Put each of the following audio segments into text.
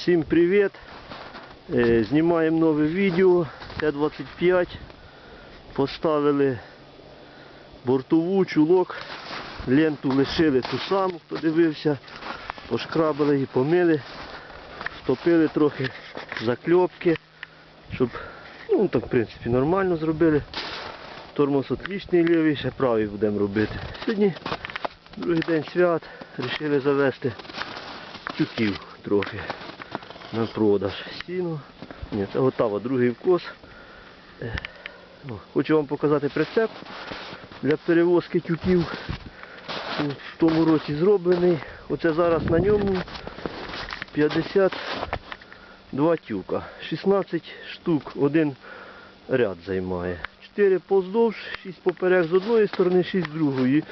Всім привіт! Е, Знімаємо нове відео Т-25. Поставили бортову чулок, ленту лишили ту саму, хто дивився, пошкрабили її, помили, стопили трохи закльопки, щоб, ну так в принципі нормально зробили. Тормоз отлічний лівий, ще правий будемо робити. Сьогодні другий день свят, вирішили завести тюків трохи на продаж. Сіно. Ні, це готово, другий вкос. Е, ну, Хочу вам показати прицеп для перевозки тюків. В тому році зроблений. Оце зараз на ньому 52 тюка. 16 штук, один ряд займає. 4 поздовж, 6 поперек з одної сторони, 6 з другої.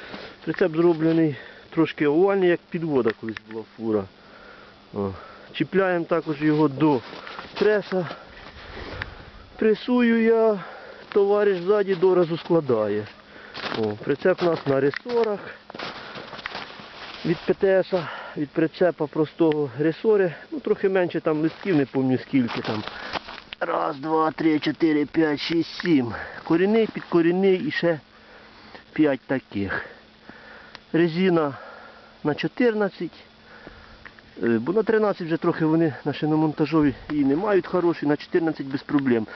Прицеп зроблений трошки овальний, як підвода колись була фура. О. Чіпляємо також його до преса. Пресую я, товариш ззаді доразу складає. О, прицеп у нас на ресорах від ПТС, від прицепа простого ресори. Ну трохи менше там листків, не пам'ятаю скільки там. Раз, два, три, чотири, п'ять, шість, сім. Корінний, підкорінний і ще п'ять таких. Резина на 14. Е, Бо на 13 вже трохи вони на шиномонтажові і не мають хороші, на 14 без проблем.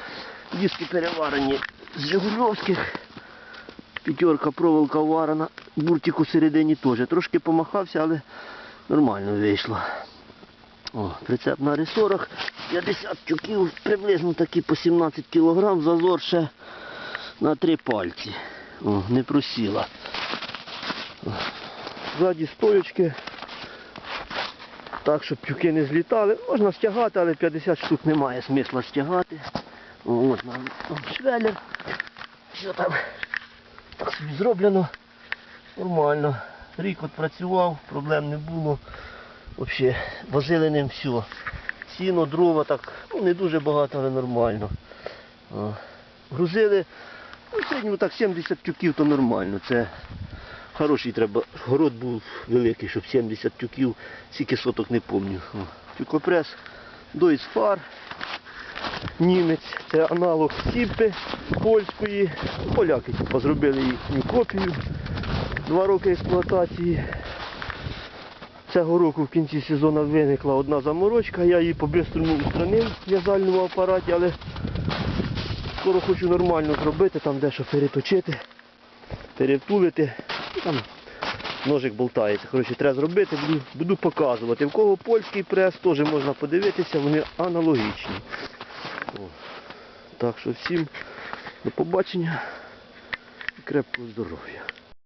Диски переварені з Жигульовських. П'ятерка проволока варена. Буртик у середині теж. Трошки помахався, але нормально вийшло. О, прицеп на ресорах. 50 тюків, приблизно такі по 17 кг, зазор ще на три пальці. О, не просіла. Ззаді стоючки так, щоб тюки не злітали. Можна стягати, але 50 штук немає смисла стягати. От нам швелер. Що там так собі зроблено. Нормально. Рік от працював, проблем не було. Взагалі, возили ним все. Сіно, дрова, так, ну не дуже багато, але нормально. Грузили, ну, середньому так 70 тюків, то нормально. Це Хороший треба. Город був великий, щоб 70 тюків, скільки соток не пам'ятаю. Тюкопрес, Дойс фар, німець, це аналог Сіпи польської. Поляки зробили їхню копію. Два роки експлуатації. Цього року в кінці сезону виникла одна заморочка, я її по-бистрому устранив в в'язальному апараті, але скоро хочу нормально зробити, там дещо переточити, перевтулити. Там ножик болтається. Коротше, треба зробити, буду, буду показувати. В кого польський прес, теж можна подивитися, вони аналогічні. О. Так що всім до побачення і крепкого здоров'я.